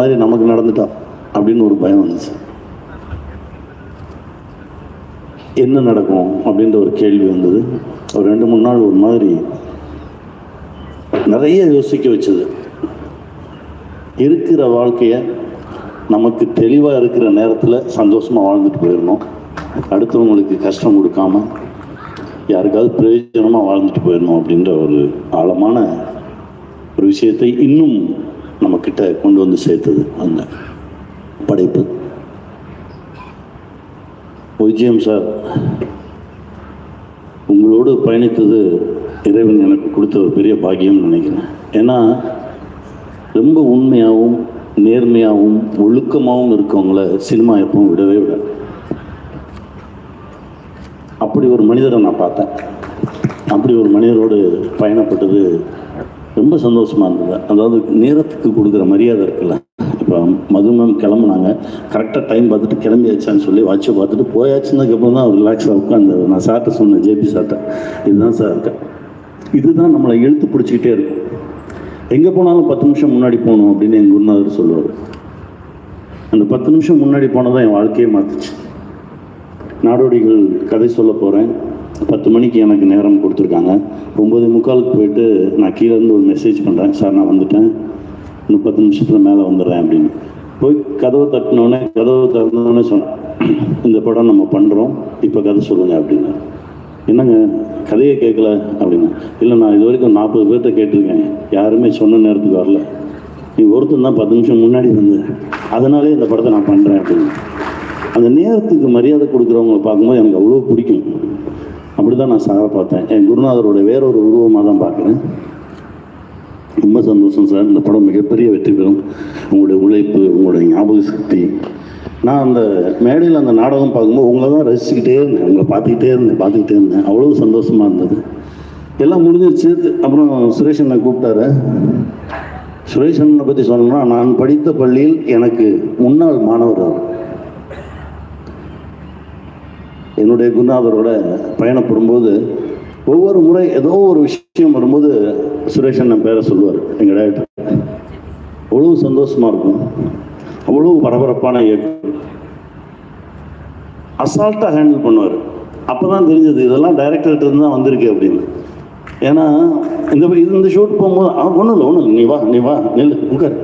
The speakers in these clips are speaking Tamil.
மாதிரி நமக்கு நடந்துட்டா அப்படின்னு ஒரு பயம் வந்துச்சு. என்ன நடக்கும் அப்படின்ற ஒரு கேள்வி வந்தது. ஒரு ரெண்டு மூணு நாள் ஒரு மாதிரி நிறைய யோசிக்க வச்சது. இருக்கிற வாழ்க்கையை நமக்கு தெளிவாக இருக்கிற நேரத்தில் சந்தோஷமாக வாழ்ந்துட்டு போயிடணும். அடுத்தவங்களுக்கு கஷ்டம் கொடுக்காம யாருக்காவது பிரயோஜனமாக வாழ்ந்துட்டு போயிடணும் அப்படின்ற ஒரு ஆழமான ஒரு விஷயத்தை இன்னும் நம்மக்கிட்ட கொண்டு வந்து சேர்த்தது அந்த படைப்பு. விஜயம் சார் உங்களோடு பயணித்தது இறைவன் எனக்கு கொடுத்த ஒரு பெரிய பாக்கியம்னு நினைக்கிறேன். ஏன்னா ரொம்ப உண்மையாகவும் நேர்மையாகவும் ஒழுக்கமாகவும் இருக்கவங்கள சினிமா எப்பவும் விடவே விட அப்படி ஒரு மனிதரை நான் பார்த்தேன். அப்படி ஒரு மனிதரோடு பயணப்பட்டது ரொம்ப சந்தோஷமாக இருந்தது. அதாவது நேரத்துக்கு கொடுக்குற மரியாதை இருக்குல்ல. இப்போ மதுமம் கிளம்புனாங்க. கரெக்டாக டைம் பார்த்துட்டு கிளம்பியாச்சான்னு சொல்லி வாட்சை பார்த்துட்டு போயாச்சுன்னதுக்கப்புறம் தான் அவர் ரிலாக்ஸாக உட்காந்து நான் சார்ட்ட சொன்னேன் ஜேபி சார்ட்ட இதுதான் சார் இருக்கேன் இதுதான் நம்மளை இழுத்து பிடிச்சிக்கிட்டே இருக்கும். எங்கே போனாலும் பத்து நிமிஷம் முன்னாடி போகணும் அப்படின்னு எங்கள் குருநாதர் சொல்லுவார். அந்த பத்து நிமிஷம் முன்னாடி போனதான் என் வாழ்க்கையே மாற்றுச்சு நாடோடிகள் கதை சொல்ல போகிறேன் பத்து மணிக்கு எனக்கு நேரம் கொடுத்துருக்காங்க. ஒம்பது முக்காலுக்கு போயிட்டு நான் கீழே இருந்து ஒரு மெசேஜ் பண்ணுறேன் சார் நான் வந்துட்டேன். இன்னும் பத்து நிமிஷத்தில் மேலே வந்துடுறேன் அப்படின்னு. போய் கதவை தட்டினோடனே கதவை திறந்தோடனே சொன்னேன் இந்த படம் நம்ம பண்ணுறோம் இப்போ கதை சொல்லுங்க அப்படின்னு. என்னங்க? கதையை கேட்கல அப்படின்னு. இல்லை நான் இது வரைக்கும் நாற்பது பேர்கிட்ட கேட்டிருக்கேன். யாருமே சொன்ன நேரத்துக்கு வரல. நீ ஒருத்தன் தான் பத்து நிமிஷம் முன்னாடி வந்து அதனாலே இந்த படத்தை நான் பண்ணுறேன் அப்படின்னு. அந்த நேரத்துக்கு மரியாதை கொடுக்குறவங்களை பார்க்கும்போது எனக்கு அவ்வளோ பிடிக்கும். அப்படி தான் நான் சாரை பார்த்தேன். என் குருநாதரோட வேறொரு உருவமாக தான் பார்க்குறேன். ரொம்ப சந்தோஷம் சார். இந்த படம் மிகப்பெரிய வெற்றி பெறும். உங்களுடைய உழைப்பு உங்களுடைய ஞாபக சக்தி. நான் அந்த மேடையில் அந்த நாடகம் பார்க்கும்போது உங்களை தான் ரசிச்சுக்கிட்டே இருந்தேன். உங்களை பார்த்துக்கிட்டே இருந்தேன் பார்த்துக்கிட்டே இருந்தேன். அவ்வளோ சந்தோஷமாக இருந்தது. எல்லாம் முடிஞ்சிருச்சு. அப்புறம் சுரேஷ் அண்ணன் கூப்பிட்டாரு. சுரேஷ் அண்ணனை பற்றி சொல்லணும்னா நான் படித்த பள்ளியில் எனக்கு முன்னாள் மாணவர் அவர். என்னுடைய குருநாதரோட பயணப்படும்போது ஒவ்வொரு முறை ஏதோ ஒரு விஷயம் வரும்போது சுரேஷ் அண்ணன் பேரை சொல்லுவார் எங்கள் டேரக்டர் அவ்வளோ சந்தோஷமாக இருக்கும். அவ்வளோ பரபரப்பான இயக்கம் அசால்ட்டாக ஹேண்டில் பண்ணுவார். அப்போ தான் தெரிஞ்சது இதெல்லாம் டைரக்டர்கிட்ட இருந்து தான் வந்திருக்கு அப்படின்னு. ஏன்னா இந்த இது இந்த ஷூட் போகும்போது அவன் ஒன்றும் இல்லை ஒன்றும் இல்லை நீ வா நீ வா நெல் உட்கார்.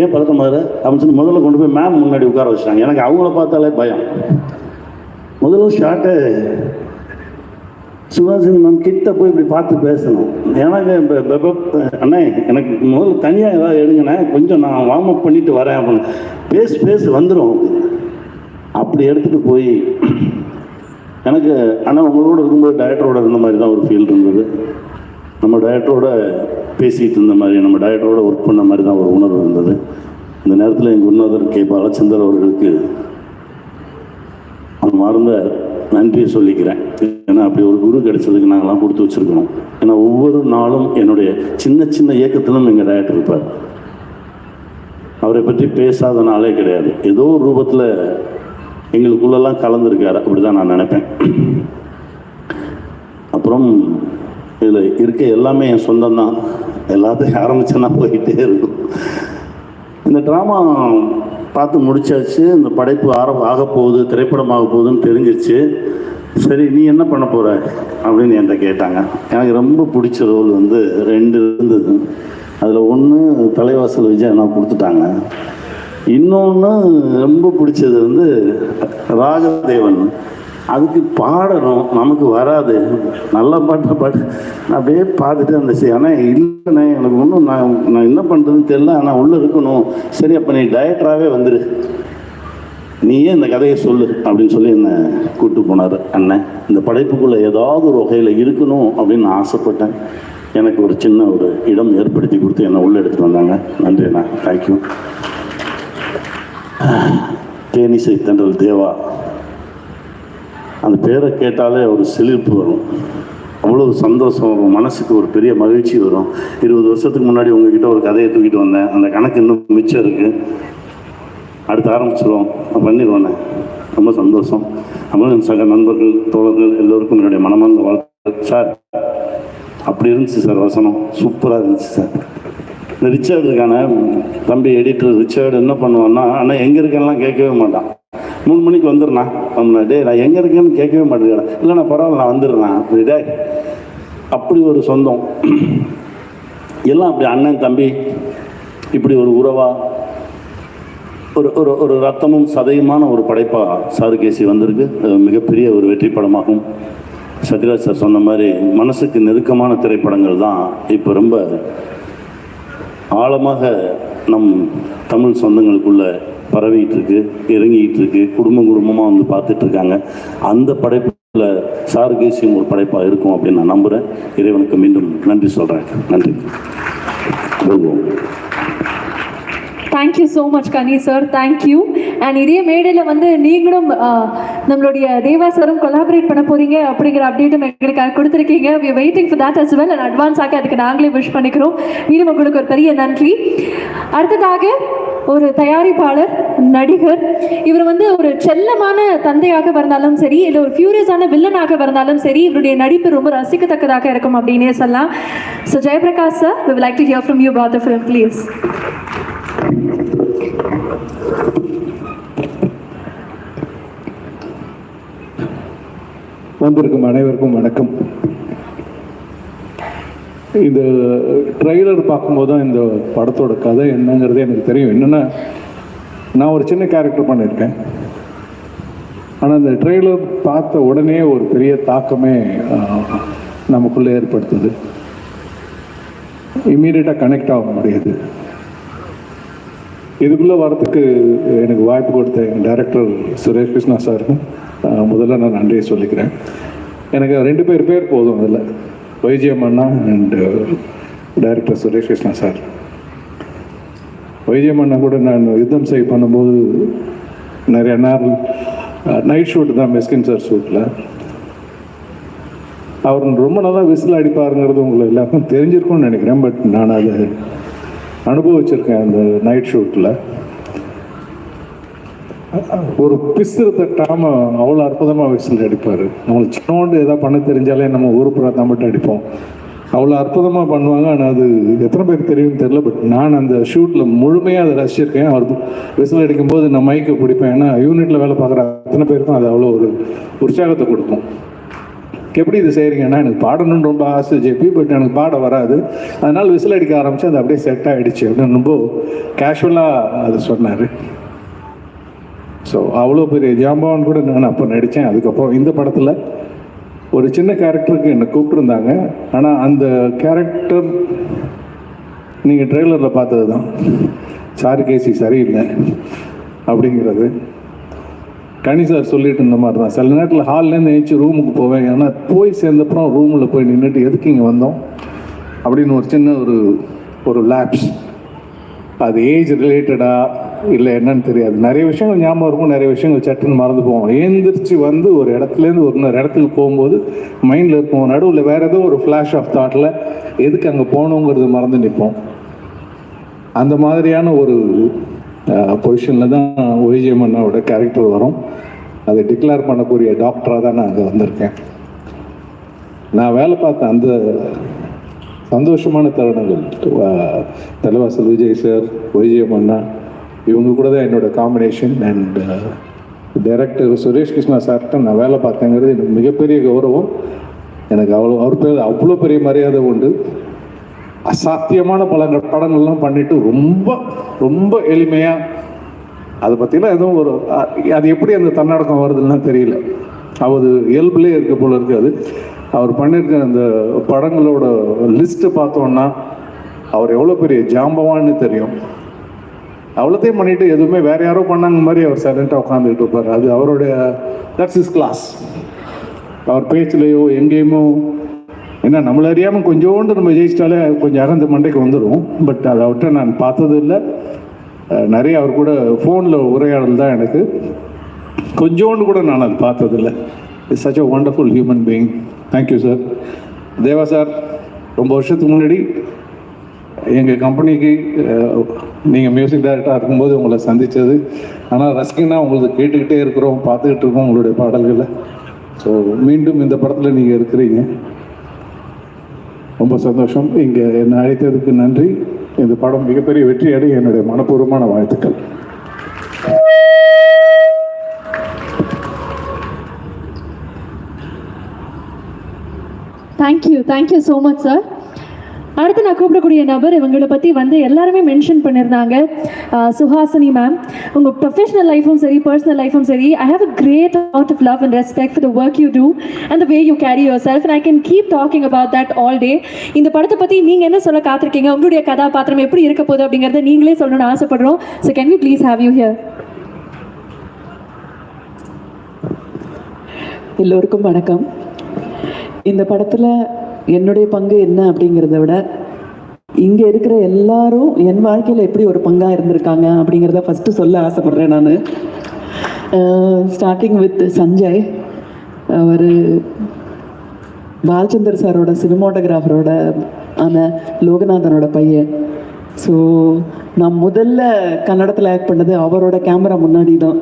ஏன் பழக்கமாக அப்படின்னு சொல்லி முதல்ல கொண்டு போய் மேம் முன்னாடி உட்கார வச்சிட்டாங்க. எனக்கு அவங்கள பார்த்தாலே பயம். முதல்ல ஷார்ட்டை சுஹாசினி மேம் கிட்ட போய் இப்படி பார்த்து பேசணும். எனக்கு அண்ணே எனக்கு முதல்ல தனியாக ஏதாவது எடுங்கண்ணே. கொஞ்சம் நான் வார்ம் அப் பண்ணிட்டு வரேன் அப்படின்னு. பேசு பேசு வந்துடும் அப்படி எடுத்துட்டு போய் எனக்கு ஆனால் உங்களோட இருக்கும்போது டைரக்டரோட இருந்த மாதிரி தான் ஒரு ஃபீல் இருந்தது. நம்ம டைரக்டரோட பேசிகிட்டு இருந்த மாதிரி நம்ம டைரக்டரோட ஒர்க் பண்ண மாதிரி தான் ஒரு உணர்வு இருந்தது. இந்த நேரத்தில் எங்கள் உன்னதர் கே. பாலச்சந்தர் அவர்களுக்கு மறந்த நன்றியை சொல்லிக்கிறேன். ஏன்னா அப்படி ஒரு குரு கிடைச்சதுக்கு நாங்களாம் கொடுத்து வச்சுருக்கணும். ஏன்னா ஒவ்வொரு நாளும் என்னுடைய சின்ன சின்ன இயக்கத்திலும் எங்கள் டயட் இருப்பார். அவரை பற்றி பேசாத நாளே கிடையாது. ஏதோ ஒரு ரூபத்தில் எங்களுக்குள்ளெல்லாம் கலந்துருக்காரு. அப்படிதான் நான் நினைப்பேன். அப்புறம் இதில் இருக்க எல்லாமே என் சொந்தம் தான் எல்லாத்தையும் ஆரம்பிச்சேன்னா போயிட்டே இருக்கும். இந்த ட்ராமா பார்த்து முடிச்சாச்சு. இந்த படைப்பு ஆர ஆக போகுது திரைப்படம் ஆக போகுதுன்னு தெரிஞ்சிச்சு சரி நீ என்ன பண்ண போகிற அப்படின்னு என்கிட்ட கேட்டாங்க. எனக்கு ரொம்ப பிடிச்ச ரோல் வந்து ரெண்டு இருந்தது. அதில் ஒன்று தலைவாசல் விஜய் நான் கொடுத்துட்டாங்க. இன்னொன்று ரொம்ப பிடிச்சது வந்து ராஜதேவன். அதுக்கு பாடணும் நமக்கு வராது. நல்ல பாட்டை பாட்டு அப்படியே பார்த்துட்டு அந்த ஆனால் இல்லைண்ணே எனக்கு ஒன்றும் நான் நான் என்ன பண்ணுறதுன்னு தெரியல. ஆனால் உள்ளே இருக்கணும். சரி அப்போ நீ டயட்டராகவே வந்துடு நீயே இந்த கதையை சொல்லு? அப்படின்னு சொல்லி என்னை கூப்பிட்டு போனார் அண்ணன் இந்த படைப்புக்குள்ளே ஏதாவது ஒரு வகையில் இருக்கணும் அப்படின்னு நான் ஆசைப்பட்டேன். எனக்கு ஒரு சின்ன ஒரு இடம் ஏற்படுத்தி கொடுத்து என்னை உள்ளே எடுத்துகிட்டு வந்தாங்க. நன்றி அண்ணா. தேங்க்யூ தேனிசை தென்றல் தேவா. அந்த பேரை கேட்டாலே ஒரு சிலிர்ப்பு வரும். அவ்வளோ சந்தோஷம் வரும். மனசுக்கு ஒரு பெரிய மகிழ்ச்சி வரும். இருபது வருஷத்துக்கு முன்னாடி உங்ககிட்ட ஒரு கதையை தூக்கிட்டு வந்தேன். அந்த கணக்கு இன்னும் மிச்சம் இருக்குது அடுத்து ஆரம்பிச்சிடுவோம் நான் பண்ணிடுவேண்ணே ரொம்ப சந்தோஷம். அப்புறம் சக நண்பர்கள் தோழர்கள் எல்லோருக்கும் என்னுடைய மனமார்ந்த வாழ்த்து சார் அப்படி இருந்துச்சு சார் வசனம். சூப்பராக இருந்துச்சு சார். இந்த ரிச்சர்டுக்கான தம்பி எடிட்டர் ரிச்சர்டு என்ன பண்ணுவான்னா ஆனால் எங்கே இருக்கேன்லாம் கேட்கவே மாட்டான். மூணு மணிக்கு வந்துடுண்ணா அப்படின்னா டேய் நான் எங்கே இருக்கேன்னு கேட்கவே மாட்டேங்கிறேன். இல்லைண்ணா பரவாயில்ல நான் வந்துடுறேன். அப்படி டே அப்படி ஒரு சொந்தம். எல்லாம் அப்படி அண்ணன் தம்பி இப்படி ஒரு உறவா? ஒரு ஒரு ஒரு ரத்தமும் சதையுமான ஒரு படைப்பாக சாருகேசி வந்திருக்கு. அது மிகப்பெரிய ஒரு வெற்றி படமாகும். சத்யராஜ் சார் சொன்ன மாதிரி மனசுக்கு நெருக்கமான திரைப்படங்கள் தான் இப்போ ரொம்ப ஆழமாக நம் தமிழ் சொந்தங்களுக்குள்ள பரவிட்டு இருக்கு இறங்கிட்டு இருக்கு குடும்பம் குடும்பமாக வந்து பார்த்துட்டு இருக்காங்க அந்த படைப்புல சாருகேசியும் ஒரு படைப்பாக இருக்கும் அப்படின்னு நான் நம்புகிறேன் இறைவனுக்கு மீண்டும் நன்றி சொல்கிறேன் நன்றி. போதும் thank you so much Kani sir thank you and இதே மேடையில் வந்து நீங்களும் நம்மளுடைய தேவா சாரும் கொலாபரேட் பண்ண போறீங்க அப்படிங்கிற அப்டேட்டும் எங்களுக்கு கொடுத்துருக்கீங்க. We waiting for that as well and அட்வான்ஸாக அதுக்கு நாங்களே விஷ் பண்ணிக்கிறோம். மீண்டும் உங்களுக்கு ஒரு பெரிய நன்றி. அடுத்ததாக ஒரு தயாரிப்பாளர் நடிகர் இவர் வந்து ஒரு செல்லமான தந்தையாக பிறந்தாலும் சரி இல்லை ஒரு ஃபியூரியஸான வில்லனாக பிறந்தாலும் சரி இவருடைய நடிப்பு ரொம்ப ரசிக்கத்தக்கதாக இருக்கும் அப்படின்னே சொல்லலாம். So Jayaprakash sir we like to hear from you both film please வந்திருக்கும் அனைவருக்கும் வணக்கம். இந்த ட்ரெய்லர் பார்க்கும்போது தான் இந்த படத்தோட கதை என்னங்கிறது எனக்கு தெரியும். என்னென்னா நான் ஒரு சின்ன கேரக்டர் பண்ணியிருக்கேன். ஆனால் அந்த ட்ரெய்லர் பார்த்த உடனே ஒரு பெரிய தாக்கமே நமக்குள்ளே ஏற்படுத்துது. இம்மீடியட்டாக கனெக்ட் ஆக முடியுது. இதுக்குள்ளே வரத்துக்கு எனக்கு வாய்ப்பு கொடுத்த எங்கள் டைரக்டர் சுரேஷ் கிருஷ்ணா சாருக்கும் முதல்ல நான் நன்றியை சொல்லிக்கிறேன். எனக்கு ரெண்டு பேர் பேர் போதும் அதில். YGM Anna and director uh, Suresh Krishna sir. Y G M அண்ணா கூட நான் யுத்தம் செய் பண்ணும்போது நிறைய நேரம் நைட் ஷூட் தான் மெஸ்கின் சார் ஷூட்டில் அவர் ரொம்ப நல்லா விசில் அடிப்பாருங்கிறது உங்களுக்கு எல்லாருக்கும் தெரிஞ்சிருக்கும்னு நினைக்கிறேன் பட் நான் அதை அனுபவிச்சிருக்கேன் அந்த நைட் ஷூட்டில் ஒரு பிசுறு தட்டாம அவ்வளோ அற்புதமாக விசில் அடிப்பார். நம்மளுக்கு சின்னோண்டு ஏதாவது பண்ண தெரிஞ்சாலே நம்ம ஊருப்புறா தான் மட்டும் அடிப்போம். அவ்வளோ அற்புதமாக பண்ணுவாங்க. ஆனால் அது எத்தனை பேருக்கு தெரியும்னு தெரில பட் நான் அந்த ஷூட்டில் முழுமையாக அதை ரசிச்சிருக்கேன். அவர் விசில் அடிக்கும்போது நான் மைக்கை பிடிப்பேன். ஏன்னா யூனிட்டில் வேலை பார்க்குற அத்தனை பேருக்கும் அது அவ்வளோ ஒரு உற்சாகத்தை கொடுக்கும். எப்படி இது செய்கிறீங்கன்னா எனக்கு பாடணும்னு ரொம்ப ஆசை ஜெபி பட் எனக்கு பாட வராது. அதனால் விசில் அடிக்க ஆரம்பித்து அது அப்படியே செட் ஆகிடுச்சு அப்படின்னு ரொம்ப கேஷுவலாக அது சொன்னார். ஸோ அவ்வளோ பெரிய ஜாம்பவான் கூட நான் அப்போ நடித்தேன் அதுக்கப்புறம் இந்த படத்தில் ஒரு சின்ன கேரக்டருக்கு என்னை கூப்பிட்டுருந்தாங்க. ஆனால் அந்த கேரக்டர் நீங்கள் ட்ரெய்லரில் பார்த்தது தான் சாருகேசி சரியில்லை. அப்படிங்கிறது. கனி சார் சொல்லிட்டு இருந்த மாதிரி தான் சில நேரத்தில் ஹால்லேருந்து ஏஞ்சி ரூமுக்கு போவேன். ஏன்னா போய் சேர்ந்தப்புறம் ரூமில் போய் நின்றுட்டு எதுக்கு இங்கே வந்தோம்? அப்படின்னு ஒரு சின்ன ஒரு ஒரு லேப்ஸ் அது ஏஜ் ரிலேட்டடாக இல்லை என்னன்னு தெரியாது. நிறைய விஷயங்கள் ஞாபகம் இருக்கும் நிறைய விஷயங்கள் சட்டுன்னு மறந்து போவோம். ஏந்திரிச்சு வந்து ஒரு இடத்துலேருந்து ஒரு இன்னொரு இடத்துக்கு போகும்போது மைண்டில் இருக்கும் நடுவில் வேற ஏதோ ஒரு ஃப்ளாஷ் ஆஃப் தாட்டில் எதுக்கு அங்கே போகணுங்கிறது மறந்து நிற்போம். அந்த மாதிரியான ஒரு பொசிஷனில் தான் ஒய்ஜிஎம் அண்ணாவோட கேரக்டர் வரும். அதை டிக்ளேர் பண்ணக்கூடிய டாக்டராக தான் நான் அங்கே வந்திருக்கேன். நான் வேலை பார்த்த அந்த சந்தோஷமான தருணங்கள் தலைவாசல் விஜய் சார் ஒய்ஜிஎம் அண்ணா இவங்க கூட தான் என்னோட combination and director Suresh Krishna சார்கிட்ட நான் வேலை பார்த்தேங்கிறது எனக்கு மிகப்பெரிய கௌரவம். எனக்கு அவ்வளோ அவர் பேர் அவ்வளோ பெரிய மரியாதை உண்டு. அசாத்தியமான பல படங்கள்லாம் பண்ணிட்டு ரொம்ப ரொம்ப எளிமையாக அதை பற்றிலாம் எதுவும் ஒரு அது எப்படி அந்த தன்னடக்கம் வருதுன்னா தெரியல. அவர் இயல்புலேயே இருக்க போல இருக்காது அவர் பண்ணியிருக்க அந்த படங்களோட லிஸ்ட்டை பார்த்தோன்னா அவர் எவ்வளோ பெரிய ஜாம்பவான்னு தெரியும். அவ்வளோத்தையும் பண்ணிட்டு எதுவுமே வேற யாரோ பண்ணாங்க மாதிரி அவர் சைலண்டாக உட்காந்துட்டு இருப்பார். அது அவருடைய தட்ஸ் இஸ் கிளாஸ் அவர் பேச்சுலையோ எங்கேயுமோ ஏன்னா நம்மளை அறியாமல் கொஞ்சோண்டு நம்ம ஜெயிச்சிட்டாலே கொஞ்சம் அகந்த மண்டைக்கு வந்துடும் பட் அதை அவர்கிட்ட நான் பார்த்தது இல்லை நிறைய அவர் கூட ஃபோனில் உரையாடல் தான் எனக்கு. கொஞ்சோண்டு கூட நான் அது பார்த்ததில்ல. It's such a wonderful human being thank you sir Deva sir ரொம்ப வருஷத்துக்கு முன்னாடி எங்கள் கம்பெனிக்கு நீங்கள் மியூசிக் டைரக்டராக இருக்கும்போது உங்களை சந்தித்தது ஆனால் ரசிகனாக உங்களுக்கு கேட்டுக்கிட்டே இருக்கிறோம் பார்த்துக்கிட்டு இருக்கோம் உங்களுடைய பாடல்களை. ஸோ மீண்டும் இந்த படத்தில் நீங்கள் இருக்கிறீங்க. ரொம்ப சந்தோஷம். இங்கே என்னை அழைத்ததுக்கு நன்றி. இந்த படம் மிகப்பெரிய வெற்றி அடைய என்னுடைய மனப்பூர்வமான வாழ்த்துக்கள். Thank you thank you so much sir அடுத்து நான் கூப்பிடக்கூடிய நபர் இவங்களை பற்றி வந்து எல்லாருமே மென்ஷன் பண்ணியிருந்தாங்க சுஹாசினி மேம் உங்கள் ப்ரொஃபஷனல் லைஃபும் சரி பர்சனல் லைஃபும் சரி I have a great out of love and respect for the work you do and the way you carry yourself and I can keep talking about that all day இந்த படத்தை பற்றி நீங்கள் என்ன சொல்ல காத்திருக்கீங்க? உங்களுடைய கதாபாத்திரம் எப்படி இருக்க போகுது அப்படிங்கிறத நீங்களே சொல்லணும்னு ஆசைப்படுறோம். So can we please have you here எல்லோருக்கும் வணக்கம். இந்த படத்தில் என்னுடைய பங்கு என்ன அப்படிங்கிறத விட இங்கே இருக்கிற எல்லாரும் என் வாழ்க்கையில் எப்படி ஒரு பங்காக இருந்திருக்காங்க அப்படிங்கிறத ஃபஸ்ட்டு சொல்ல ஆசைப்பட்றேன் நான். Starting with Sanjay. அவர் பாலச்சந்தர் சாரோட சினிமோட்டோகிராஃபரோட ஆன லோகநாதனோட பையன். ஸோ நான் முதல்ல கன்னடத்தில் ஆக்ட் பண்ணது அவரோட கேமரா முன்னாடி தான்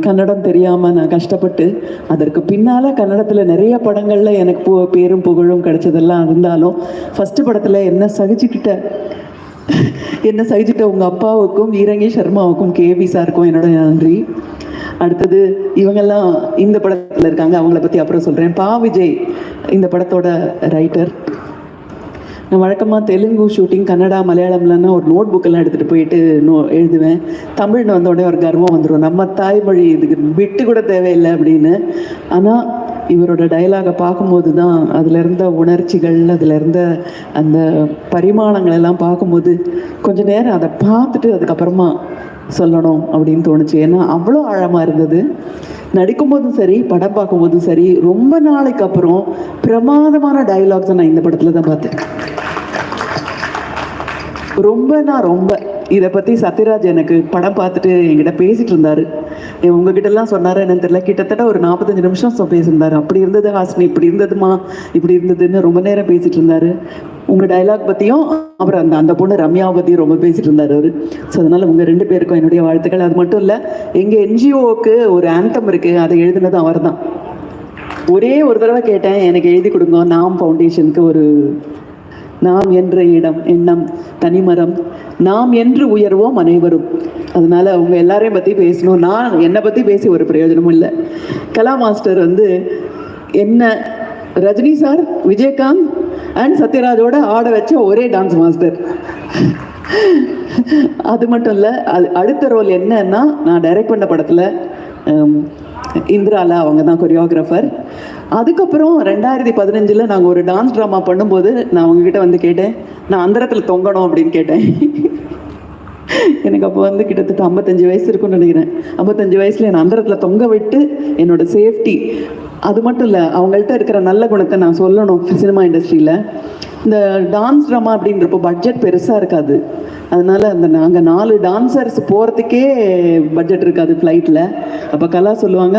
கன்னடம் தெரியாமல் நான் கஷ்டப்பட்டு அதற்கு பின்னால் கன்னடத்தில் நிறைய படங்களில் எனக்கு பு பேரும் புகழும் கிடைச்சதெல்லாம் இருந்தாலும் ஃபஸ்ட்டு படத்தில் என்ன சகிச்சுக்கிட்ட என்ன சகிச்சுட்ட உங்கள் அப்பாவுக்கும் ஈரங்கி சர்மாவுக்கும் கேபி சாருக்கும் என்னோட நன்றி. அடுத்தது இவங்கெல்லாம் இந்த படத்தில் இருக்காங்க அவங்கள பற்றி அப்புறம் சொல்கிறேன் பா விஜய் இந்த படத்தோட ரைட்டர் நான் வழக்கமாக தெலுங்கு ஷூட்டிங் கன்னடா மலையாளம்லன்னா ஒரு நோட் புக்கெல்லாம் எடுத்துகிட்டு போயிட்டு நோ எழுதுவேன். தமிழ்னு வந்த உடனே ஒரு கர்வம் வந்துடும் நம்ம தாய்மொழி இதுக்கு விட்டு கூட தேவையில்லை அப்படின்னு. ஆனால் இவரோட டயலாகை பார்க்கும்போது தான் அதில் இருந்த உணர்ச்சிகள் அதில் இருந்த அந்த பரிமாணங்கள் எல்லாம் பார்க்கும்போது கொஞ்ச நேரம் அதை பார்த்துட்டு அதுக்கப்புறமா சொல்லணும் அப்படின்னு தோணுச்சு. ஏன்னா அவ்வளோ ஆழமாக இருந்தது. நடிக்கும் போதும் சரி படம் பார்க்கும்போதும் சரி ரொம்ப நாளைக்கு அப்புறம் பிரமாதமான டைலாக்ஸை நான் இந்த படத்தில் தான் பார்த்தேன். ரொம்பனா ரொம்ப இதை பற்றி சத்யராஜ் எனக்கு படம் பார்த்துட்டு என்கிட்ட பேசிட்டு இருந்தாரு. எ- உங்ககிட்ட எல்லாம் சொன்னாரு என்னன்னு தெரியல. கிட்டத்தட்ட ஒரு நாற்பத்தஞ்சு நிமிஷம் பேசியிருந்தாரு. அப்படி இருந்தது ஹாசினி இப்படி இருந்ததுமா இப்படி இருந்ததுன்னு ரொம்ப நேரம் பேசிட்டு இருந்தாரு. உங்க டைலாக் பத்தியும் அப்புறம் அந்த அந்த பொண்ணு ரம்யா பத்தியும் ரொம்ப பேசிட்டு இருந்தாரு அவரு. ஸோ அதனால உங்க ரெண்டு பேருக்கும் என்னுடைய வாழ்த்துக்கள். அது மட்டும் இல்ல எங்க என்ஜிஓக்கு ஒரு ஆந்தம் இருக்கு. அதை எழுதுனது அவர்தான். ஒரே ஒரு தடவை கேட்டேன். எனக்கு எழுதி கொடுங்க. நாம் ஃபவுண்டேஷனுக்கு ஒரு நாம் என்ற இடம் எண்ணம் தனிமரம் நாம் என்று உயர்வோம் அனைவரும். அதனால அவங்க எல்லாரையும் பற்றி பேசணும். நான் என்னை பற்றி பேசி ஒரு பிரயோஜனமும் இல்லை. கலா மாஸ்டர் வந்து என்ன ரஜினி சார் விஜயகாந்த் அண்ட் சத்யராஜோட ஆட வச்ச ஒரே டான்ஸ் மாஸ்டர் அது மட்டும் இல்லை அது அடுத்த ரோல் என்னன்னா நான் டைரக்ட் பண்ண படத்தில் இந்திராலா அவங்க தான் கொரியோகிராஃபர் அதுக்கப்புறம் ரெண்டாயிரத்தி பதினஞ்சில் நாங்கள் ஒரு டான்ஸ் ட்ராமா பண்ணும்போது நான் உங்ககிட்ட வந்து கேட்டேன் நான் அந்தரத்தில் தொங்கணும் அப்படின்னு கேட்டேன். எனக்கு அப்போ வந்து கிட்டத்தட்ட ஐம்பத்தஞ்சு வயசு இருக்கும்னு நினைக்கிறேன். ஐம்பத்தஞ்சு வயசுல என் அந்தரத்தில் தொங்க விட்டு என்னோட சேஃப்டி அது மட்டும் இல்லை அவங்கள்ட்ட இருக்கிற நல்ல குணத்தை நான் சொல்லணும் சினிமா இண்டஸ்ட்ரியில் இந்த டான்ஸ் ட்ராமா அப்படின்றப்போ பட்ஜெட் பெருசாக இருக்காது. அதனால் அந்த நாங்கள் நாலு டான்சர்ஸ் போகிறதுக்கே பட்ஜெட் இருக்காது ஃப்ளைட்டில் அப்போ கலா சொல்லுவாங்க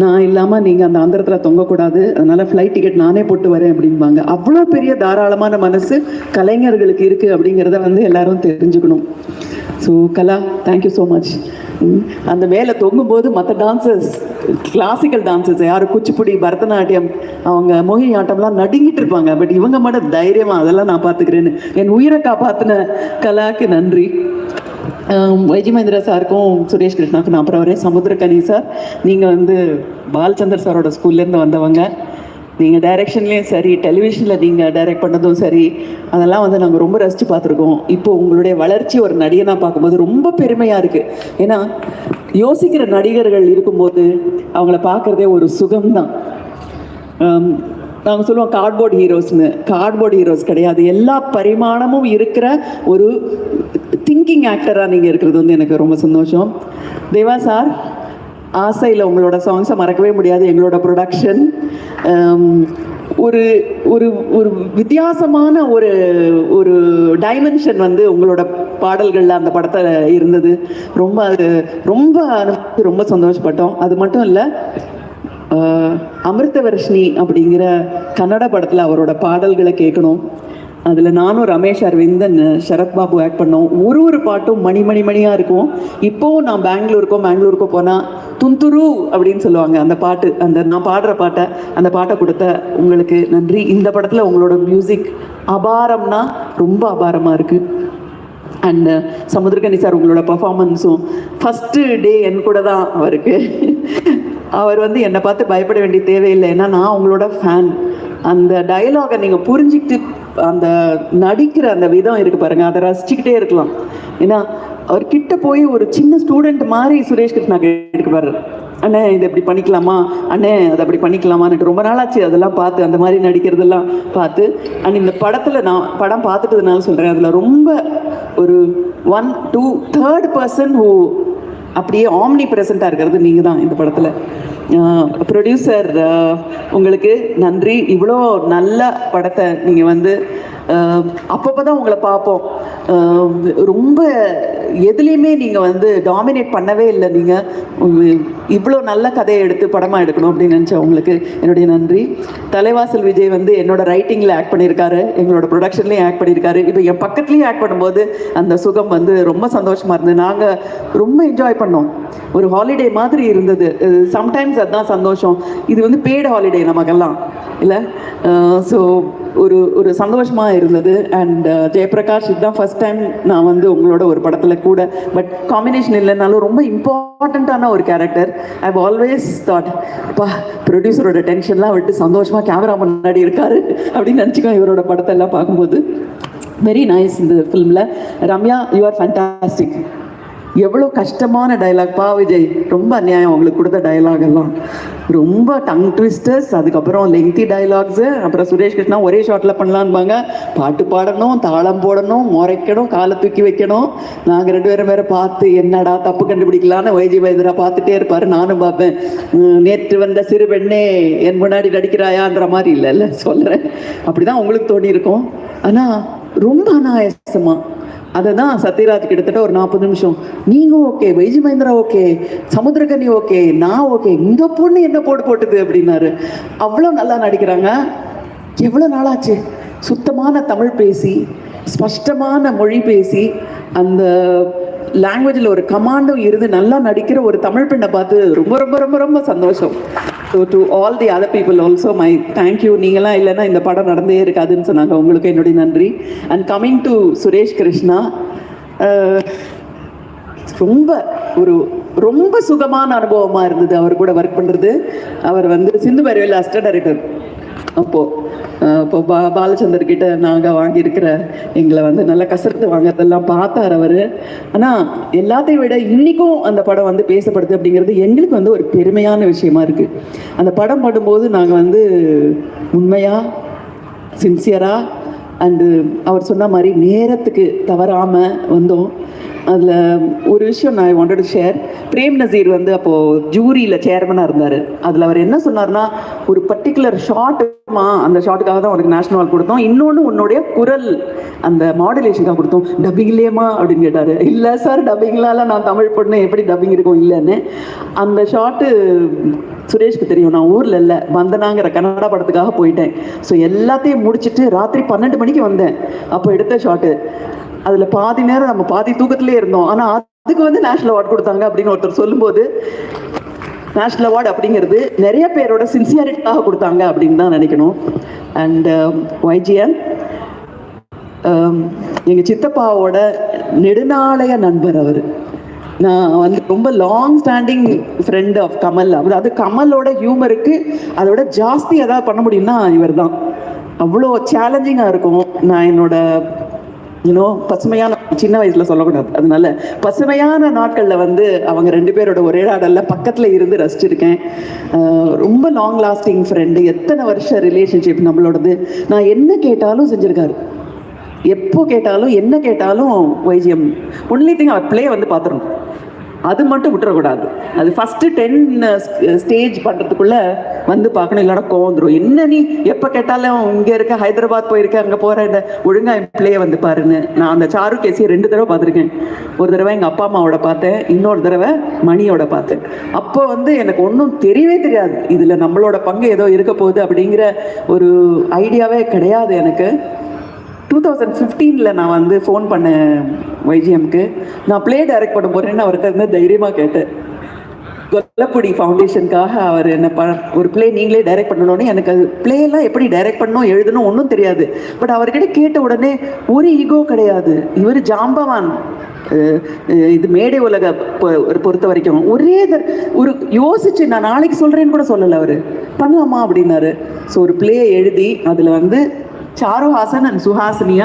நான் இல்லாமல் நீங்கள் அந்த அந்தரத்தில் தொங்கக்கூடாது. அதனால் ஃப்ளைட் டிக்கெட் நானே போட்டு வரேன் அப்படிம்பாங்க. அவ்வளோ பெரிய தாராளமான மனசு கலைஞர்களுக்கு இருக்குது அப்படிங்கிறத வந்து எல்லாரும் தெரிஞ்சுக்கணும். So Kala thank you so much அந்த மேலே தொங்கும்போது மற்ற டான்சர்ஸ் கிளாசிக்கல் டான்சர்ஸ் யார் குச்சிப்புடி பரதநாட்டியம் அவங்க மொழி ஆட்டம்லாம் நடுங்கிட்டு இருப்பாங்க. பட் இவங்க மட்டும் தைரியமாக அதெல்லாம் நான் பார்த்துக்கிறேன்னு. என் உயிரை காப்பாற்றின கலாக்கு நன்றி. Um, வைஜி மகேந்திரா சாருக்கும் சுரேஷ் கிருஷ்ணாவுக்கு நான் அப்புறம் வரேன் சமுத்திரகனி சார். நீங்கள் வந்து பாலச்சந்தர் சாரோட ஸ்கூல்லேருந்து வந்தவங்க. நீங்கள் டைரக்ஷன்லேயும் சரி டெலிவிஷனில் நீங்கள் டைரக்ட் பண்ணதும் சரி அதெல்லாம் வந்து நாங்கள் ரொம்ப ரசித்து பார்த்துருக்கோம். இப்போ உங்களுடைய வளர்ச்சி ஒரு நடிகனாக பார்க்கும்போது ரொம்ப பெருமையாக இருக்குது ஏன்னா யோசிக்கிற நடிகர்கள் இருக்கும்போது அவங்கள பார்க்குறதே ஒரு சுகம்தான். Um, நாங்கள் சொல்லுவோம் கார்ட்போர்ட் ஹீரோஸ்னு கார்ட்போர்ட் ஹீரோஸ் கிடையாது. எல்லா பரிமாணமும் இருக்கிற ஒரு திங்கிங் ஆக்டராக நீங்கள் இருக்கிறது வந்து எனக்கு ரொம்ப சந்தோஷம். தேவா சார் ஆசையில் உங்களோட சாங்ஸை மறக்கவே முடியாது. எங்களோட ப்ரொடக்ஷன் ஒரு ஒரு ஒரு வித்தியாசமான ஒரு ஒரு டைமென்ஷன் வந்து உங்களோட பாடல்களில் அந்த படத்தில் இருந்தது. ரொம்ப அது ரொம்ப ரொம்ப சந்தோஷப்பட்டோம். அது மட்டும் இல்லை அமிர்தவர்ஷினி அப்படிங்கிற கன்னட படத்தில் அவரோட பாடல்களை கேட்கணும். அதில் நானும் ரமேஷ் அரவிந்தன் சரத்பாபு ஆக்ட் பண்ணோம். ஒரு ஒரு பாட்டும் மணி மணி மணியாக இருக்கும். இப்போவும் நான் பெங்களூருக்கோ மேங்களூருக்கோ போனால் துந்துரு அப்படின்னு சொல்லுவாங்க. அந்த பாட்டு அந்த நான் பாடுற பாட்டை அந்த பாட்டை கொடுத்த உங்களுக்கு நன்றி. இந்த படத்தில் உங்களோட மியூசிக் அபாரம்னா ரொம்ப அபாரமாக இருக்குது அண்ட் சமுத்திரகனி சார் உங்களோட பர்ஃபார்மன்ஸும் ஃபஸ்ட்டு டே என் கூட தான் அவருக்கு. அவர் வந்து என்னை பார்த்து பயப்பட வேண்டிய தேவையில்லை. ஏன்னா நான் உங்களோட ஃபேன் அந்த டயலாகை நீங்கள் புரிஞ்சுக்கிட்டு அந்த நடிக்கிற அந்த விதம் இருக்கு பாருங்க. அதை ரசிச்சுக்கிட்டே இருக்கலாம். ஏன்னா அவர் கிட்ட போய் ஒரு சின்ன ஸ்டூடெண்ட் மாதிரி சுரேஷ் கிருஷ்ணா கேட்டுக்குவார் அண்ணே இதை இப்படி பண்ணிக்கலாமா? அண்ணே அதை அப்படி பண்ணிக்கலாமான்னு ரொம்ப நாளாச்சு. அதெல்லாம் பார்த்து அந்த மாதிரி நடிக்கிறதெல்லாம் பார்த்து அண்ட் இந்த படத்தில் நான் படம் பார்த்துட்டதுனால சொல்கிறேன் அதில் ரொம்ப ஒரு one two third person who அப்படியே ஆம்னி ப்ரெசண்ட்டாக இருக்கிறது நீங்கள் தான் இந்த படத்தில். ப்ரொடியூசர் உங்களுக்கு நன்றி. இவ்வளோ நல்ல படத்தை நீங்கள் வந்து அப்பப்போ தான் உங்களை பார்ப்போம். ரொம்ப எதுலேயுமே நீங்கள் வந்து டாமினேட் பண்ணவே இல்லை. நீங்கள் இவ்வளோ நல்ல கதையை எடுத்து படமாக எடுக்கணும் அப்படின்னு நினச்சேன் உங்களுக்கு என்னுடைய நன்றி. தலைவாசல் விஜய் வந்து என்னோட ரைட்டிங்கில் ஆக்ட் பண்ணியிருக்காரு. எங்களோட ப்ரொடக்ஷன்லேயும் ஆக்ட் பண்ணியிருக்காரு. இப்போ என் பக்கத்துலேயும் ஆக்ட் பண்ணும்போது அந்த சுகம் வந்து ரொம்ப சந்தோஷமாக இருந்தது. நாங்கள் ரொம்ப என்ஜாய் பண்ணோம். ஒரு ஹாலிடே மாதிரி இருந்தது. சம்டைம்ஸ் அதுதான் சந்தோஷம். இது வந்து பெய்டு ஹாலிடே நமக்கெல்லாம் இல்லை? ஸோ ஒரு ஒரு சந்தோஷமாக இருந்தது. அண்ட் uh, ஜெயபிரகாஷ் இதுதான் ஃபர்ஸ்ட் டைம் நான் வந்து உங்களோட ஒரு படத்தில் கூட. பட் காம்பினேஷன் இல்லைனாலும் ரொம்ப இம்பார்ட்டண்ட்டான ஒரு கேரக்டர் ஐ ஆல்வேஸ் தாட் பா ப்ரொடியூசரோட டென்ஷன்லாம் விட்டு சந்தோஷமாக கேமரா முன்னாடி இருக்காரு. அப்படின்னு நினச்சிக்கோ இவரோட படத்தை எல்லாம் பார்க்கும்போது. வெரி நைஸ் இந்த ஃபிலிமில் ரம்யா யூ ஆர் ஃபேண்டாஸ்டிக் எவ்வளோ கஷ்டமான டயலாக் பா விஜய் ரொம்ப அநியாயம். அவங்களுக்கு கொடுத்த டயலாக் எல்லாம். ரொம்ப டங் ட்விஸ்டர்ஸ் அதுக்கப்புறம் லெங்தி டயலாக்ஸு அப்புறம் சுரேஷ் கிருஷ்ணா ஒரே ஷாட்டில் பண்ணலான்பாங்க பாட்டு பாடணும் தாளம் போடணும் முறைக்கணும் காலை தூக்கி வைக்கணும். நாங்கள் ரெண்டு பேரும் வேற பார்த்து என்னடா தப்பு கண்டுபிடிக்கலான்னு வைஜி வைத்தியரா பார்த்துட்டே இருப்பார். நானும் பார்ப்பேன். நேற்று வந்த சிறு பெண்ணே என் முன்னாடி நடிக்கிறாயான்ற மாதிரி இல்லைல்ல சொல்கிறேன் அப்படி தான் உங்களுக்கு தோணி இருக்கும் ஆனால் ரொம்ப அனாயாசமா. அதை தான் சத்யராஜ் கிட்டத்தட்ட ஒரு நாற்பது நிமிஷம். நீங்கள் okay YG Mahendra okay Samuthirakani okay நான் ஓகே இந்த பொண்ணு என்ன போட்டு போட்டுது? அப்படின்னாரு. அவ்வளோ நல்லா நடிக்கிறாங்க. எவ்வளோ நாளாச்சு? சுத்தமான தமிழ் பேசி ஸ்பஷ்டமான மொழி பேசி அந்த லாங்குவேஜில் ஒரு கமாண்டும் இருந்து நல்லா நடிக்கிற ஒரு தமிழ் பெண்ணை பார்த்து ரொம்ப ரொம்ப ரொம்ப ரொம்ப சந்தோஷம். So to all the other people also my thank you நீங்களாம் இல்லைன்னா இந்த படம் நடந்தே இருக்காதுன்னு சொன்னாங்க. உங்களுக்கு என்னுடைய நன்றி. And coming to Suresh Krishna ரொம்ப ஒரு ரொம்ப சுகமான அனுபவமாக இருந்தது. அவர் கூட ஒர்க் பண்ணுறது அவர் வந்து சிந்து பைரவியில் அஸ்ட டைரக்டர் அப்போது இப்போ பா பாலச்சந்தர் கிட்ட நாங்கள் வாங்கியிருக்கிற எங்களை வந்து நல்லா கசரத்து வாங்குறதெல்லாம் பார்த்தார் அவர். ஆனால் எல்லாத்தையும் விட இன்றைக்கும் அந்த படம் வந்து பேசப்படுது அப்படிங்கிறது எங்களுக்கு வந்து ஒரு பெருமையான விஷயமா இருக்குது அந்த படம் படும்போது நாங்கள் வந்து உண்மையாக சின்சியராக அண்டு அவர் சொன்ன மாதிரி நேரத்துக்கு தவறாமல் வந்தோம். அதில் ஒரு விஷயம் நான் வாண்டட் ஷேர் பிரேம் நசீர் வந்து அப்போது ஜூரியில் சேர்மனாக இருந்தார். அதில் அவர் என்ன சொன்னார்னா ஒரு பர்டிகுலர் ஷாட்டுமா அந்த ஷாட்டுக்காக தான் உனக்கு நேஷனல் அவார்ட் கொடுத்தோம். இன்னொன்று உன்னுடைய குரல் அந்த மாடுலேஷனுக்காக கொடுத்தோம். டப்பிங்லேயேமா அப்படின்னு கேட்டார். இல்லை சார் டப்பிங்லால நான் தமிழ் பொண்ணு. எப்படி டப்பிங் இருக்கும் இல்லைன்னு? அந்த ஷாட்டு சுரேஷ்க்கு தெரியும். நான் ஊரில் இல்லை. வந்தனாங்கிற கன்னடா படத்துக்காக போயிட்டேன். ஸோ எல்லாத்தையும் முடிச்சுட்டு ராத்திரி பன்னெண்டு மணிக்கு வந்தேன். அப்போ எடுத்த ஷாட்டு அதில் பாதி நேரம் நம்ம பாதி தூக்கத்திலே இருந்தோம். ஆனால் அதுக்கு வந்து நேஷனல் அவார்ட் கொடுத்தாங்க அப்படின்னு ஒருத்தர் சொல்லும்போது நேஷனல் அவார்டு அப்படிங்கிறது நிறைய பேரோட சின்சியாரிட்டிக்காக கொடுத்தாங்க அப்படின்னு தான் நினைக்கணும். அண்ட் ஒய்ஜிஎன் எங்கள் சித்தப்பாவோட நெடுநாளைய நண்பர் அவர். நான் வந்து ரொம்ப long standing friend of Kamal அதாவது கமலோட ஹியூமருக்கு அதோட ஜாஸ்தி ஏதாவது பண்ண முடியும்னா இவர் தான் அவ்வளோ சேலஞ்சிங்காக இருக்கும். நான் என்னோட இன்னும் பசுமையான சின்ன வயசுல சொல்லக்கூடாது. அதனால பசுமையான நாட்களில் வந்து அவங்க ரெண்டு பேரோட ஒரே ஆடல்ல பக்கத்தில் இருந்து ரசிச்சிருக்கேன். ரொம்ப லாங் லாஸ்டிங் ஃப்ரெண்டு எத்தனை வருஷம் ரிலேஷன்ஷிப் நம்மளோடது? நான் என்ன கேட்டாலும் செஞ்சிருக்காரு. எப்போ கேட்டாலும் என்ன கேட்டாலும் வைஜியம் ஒன்லி திங் அவர் ப்ளே வந்து பார்த்துருணும் அது மட்டும் விட்டுறக்கூடாது. அது ஃபஸ்ட்டு டென் ஸ்டேஜ் uh, பண்ணுறதுக்குள்ளே வந்து பார்க்கணும். இல்லைனா கோந்துடும் என்ன நீ எப்போ கேட்டாலும் இங்கே இருக்க ஹைதராபாத் போயிருக்க அங்கே போகிற இந்த ஒழுங்கா பிள்ளைய வந்து பாருன்னு. நான் அந்த சாரு கேசியை ரெண்டு தடவை பார்த்துருக்கேன். ஒரு தடவை எங்கள் அப்பா அம்மாவோட பார்த்தேன். இன்னொரு தடவை மணியோட பார்த்தேன். அப்போ வந்து எனக்கு ஒன்றும் தெரியவே தெரியாது. இதில் நம்மளோட பங்கு ஏதோ இருக்க போகுது அப்படிங்கிற ஒரு ஐடியாவே கிடையாது எனக்கு. டூ தௌசண்ட் ஃபிஃப்டீனில் நான் வந்து ஃபோன் பண்ணேன் வைஜிஎம்க்கு நான் ப்ளே டைரக்ட் பண்ண போகிறேன்னு அவர்கிட்ட இருந்து தைரியமாக கேட்டேன். கொல்லப்பொடி ஃபவுண்டேஷனுக்காக அவர் என்ன ப ஒரு ப்ளே நீங்களே டைரக்ட் பண்ணணும்னு. எனக்கு அது play எப்படி டைரக்ட் பண்ணணும் எழுதணும் ஒன்றும் தெரியாது. பட் அவர்கிட்ட கேட்ட உடனே ஒரு ஈகோ கிடையாது. இவர் ஜாம்பவான். இது மேடை உலக ஒரு பொறுத்த வரைக்கும். ஒரே ஒரு யோசிச்சு நான் நாளைக்கு சொல்றேன்னு கூட சொல்லலை அவரு. பண்ணலாமா? அப்படின்னாரு. ஸோ ஒரு ப்ளே எழுதி அதுல வந்து சாரு ஹாசன் அண்ட் சுஹாசினியா